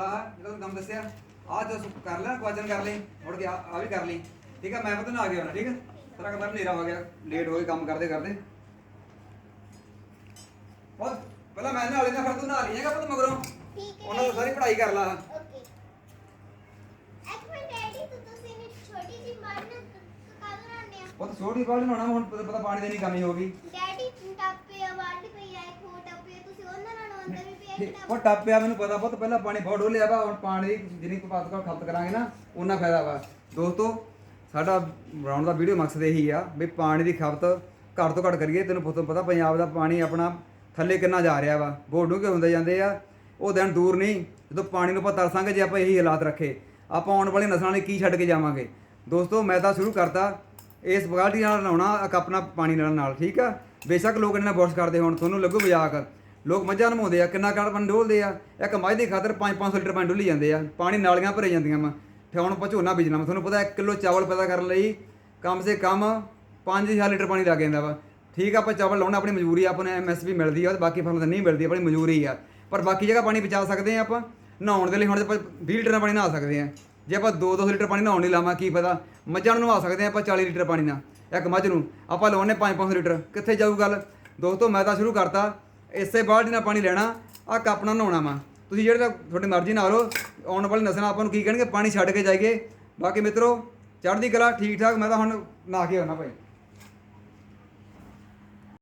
ਆ ਜਿਹੜਾ ਕੰਮ ਦੱਸਿਆ ਆ ਜੋ ਕਰ ਲੈ ਕੁਆਜਨ ਕਰ ਲਈ ਮੁੜ ਕੇ ਆ ਵੀ ਕਰ ਲਈ। ਠੀਕ ਆ ਮੈਂ ਪਤਾ ਨਾ ਆ ਗਿਆ ਹੁਣ ਠੀਕ ਆ ਤੇਰਾ ਕੰਮ ਹਨੇਰਾ ਹੋ ਗਿਆ ਲੇਟ ਹੋ ਗਏ ਕੰਮ ਕਰਦੇ ਕਰਦੇ। ਬਹੁਤ ਪਹਿਲਾਂ ਮੈਂ ਨਾਲ ਲੈਣਾ ਫਿਰ ਤੂੰ ਨਾਲ ਲਈਏਗਾ ਪਤਾ ਮਗਰੋਂ? ਹੈ ਉਹਨਾਂ ਨੂੰ ਸਾਰੀ ਪੜ੍ਹਾਈ ਕਰ ਲਾ। ਓਕੇ। ਇੱਕ ਮਿੰਟ ਡੈਡੀ ਤੂੰ ਤੁਸੀਂ ਨੇ ਛੋਟੀ ਜਿਹੀ ਮਰਨ ਕਦੋਂ ਆਉਂਦੇ ਆ? ਬਹੁਤ ਛੋਟੀ ਬਾਲ ਨੂੰ ਹੁਣ ਪਤਾ ਪਾਣੀ ਦੀ ਨਹੀਂ ਕਮੀ ਹੋ ਗਈ। ਡੈਡੀ ਟੱਪੇ ਆ ਬਾਲਟੀ ਪਈ ਆ ਇੱਕ ਹੋਰ ਟੱਪੇ ਆ, ਤੁਸੀਂ ਉਹਨਾਂ ਨਾਲੋਂ ਅੰਦਰ ਵੀ ਪਿਆ ਟੱਪਿਆ, ਮੈਨੂੰ ਪਤਾ ਬਹੁਤ ਪਹਿਲਾਂ ਪਾਣੀ ਬਹੁਤ ਡੋਲਿਆ ਵਾ, ਹੁਣ ਪਾਣੀ ਦੀ ਜਿੰਨੀ ਕੁ ਪਾਤ ਕੋਲ ਖਪਤ ਕਰਾਂਗੇ ਨਾ ਉਹਨਾਂ ਫਾਇਦਾ ਵਾ। ਦੋਸਤੋ, ਸਾਡਾ ਬਣਾਉਣ ਦਾ ਵੀਡੀਓ ਮਕਸਦ ਇਹੀ ਆ ਵੀ ਪਾਣੀ ਦੀ ਖਪਤ ਘੱਟ ਤੋਂ ਘੱਟ ਕਰੀਏ। ਤੈਨੂੰ ਪਤਾ ਪਤਾ, ਪੰਜਾਬ ਦਾ ਪਾਣੀ ਆਪਣਾ ਥੱਲੇ ਕਿੰਨਾ ਜਾ ਰਿਹਾ ਵਾ। ਬਹੁਤ ਡੂੰਘੇ ਹੁੰਦੇ ਜਾਂਦੇ ਆ। ਉਹ ਦਿਨ ਦੂਰ ਨਹੀਂ, ਜਦੋਂ ਪਾਣੀ ਨੂੰ ਆਪਾਂ ਤਰਸਾਂਗੇ, ਜੇ ਆਪਾਂ ਇਹੀ ਹਾਲਾਤ ਰੱਖੇ, ਆਪਾਂ ਆਉਣ ਵਾਲੀ ਨਸਲਾਂ ਲਈ ਕੀ ਛੱਡ ਕੇ ਜਾਵਾਂਗੇ? ਦੋਸਤੋ, ਮੈਂ ਤਾਂ ਸ਼ੁਰੂ ਕਰਤਾ, ਇਸ ਬਾਲਟੀ ਨਾਲ ਲਾਉਣਾ ਇੱਕ ਆਪਣਾ ਪਾਣੀ ਨਾਲ ਨਾਲ, ਠੀਕ ਆ? ਬੇਸ਼ੱਕ ਲੋਕ ਇਹਨਾਂ ਬੋਰਸ ਕਰਦੇ ਹੋਣ, ਤੁਹਾਨੂੰ ਲੱਗੂ ਮਜ਼ਾਕ। ਲੋਕ ਮੱਝਾਂ ਨਮਾਉਂਦੇ ਆ, ਕਿੰਨਾ ਕਾਲ ਪਾਣੀ ਡੋਲਦੇ ਆ। ਇੱਕ ਮੱਝ ਦੀ ਖਾਤਰ 5-500 ਲੀਟਰ ਪਾਣੀ ਡੁੱਲੀ ਜਾਂਦੇ ਆ। ਪਾਣੀ ਨਾਲੀਆਂ ਭਰੇ ਜਾਂਦੀਆਂ ਵਾ। ਤੇ ਹੁਣ ਆਪਾਂ ਝੋਨਾ ਬੀਜਣਾ ਵਾ। ਤੁਹਾਨੂੰ ਪਤਾ 1 ਕਿਲੋ ਚਾਵਲ ਪੈਦਾ ਕਰਨ ਲਈ ਕਮ ਸੇ ਕਮ 5000 ਲੀਟਰ ਪਾਣੀ ਲੱਗ ਜਾਂਦਾ ਵਾ। ਠੀਕ ਆ, ਆਪਾਂ ਚਾਵਲ ਲਾਉਣਾ, ਆਪਣੀ ਮਜਬੂਰੀ ਆ, ਆਪਾਂ ਨੂੰ ਐਮਐਸਪੀ ਮਿਲਦੀ ਆ ਤੇ ਬਾਕੀ ਫਸਲਾਂ ਤਾਂ ਨਹੀਂ ਮਿਲਦੀ, ਆਪਣੀ ਮਜਬੂਰੀ ਆ। ਪਰ ਬਾਕੀ ਜਗ੍ਹਾ ਪਾਣੀ ਬਚਾ ਸਕਦੇ ਆ ਆਪਾਂ। ਨਹਾਉਣ ਦੇ ਲਈ ਹੁਣ ਆਪਾਂ 20 ਲੀਟਰ ਪਾਣੀ ਨਹਾ ਸਕਦੇ ਆ। ਜੇ ਆਪਾਂ 2-2 ਲੀਟਰ ਪਾਣੀ ਨਹਾਉਣ ਨਹੀਂ ਲਾਵਾਂ, ਕੀ ਪਤਾ ਮੱਝਾਂ ਨੂੰ ਨਹਾ ਸਕਦੇ ਆ ਆਪਾਂ 40 ਲੀਟਰ ਪਾਣੀ ਨਾਲ। ਇੱਕ ਮੱਝ ਨੂੰ ਆਪਾਂ ਲਾਉਣੇ 5-5 ਲੀਟਰ। ਕਿੱਥੇ ਜਾਊ ਗੱਲ? ਦੋਸਤੋ, ਮੈਂ ਤਾਂ ਸ਼ੁਰੂ ਕਰਤਾ। ਇਸੇ ਬਾਲਟੀ ਨਾਲ ਪਾਣੀ ਲੈਣਾ ਆ ਕੱਪ ਨਾਲ ਨਹਾਉਣਾ ਵਾ। ਤੁਸੀਂ ਜਿਹੜੇ ਤਾਂ ਤੁਹਾਡੀ ਮਰਜ਼ੀ ਨਾਲ ਲਓ, ਆਉਣ ਵਾਲੀ ਨਸਲਾਂ ਆਪਾਂ ਨੂੰ ਕੀ ਕਹਿਣਗੇ, ਪਾਣੀ ਛੱਡ ਕੇ ਜਾਈਏ। ਬਾਕੀ ਮਿੱਤਰੋ, ਚੜ੍ਹਦੀ ਕਲਾ ਠੀਕ ਠਾਕ ਮੈਂ ਤਾਂ ਹੁਣ ਨਾ ਕੇ ਆਉਣਾ ਭਾਈ।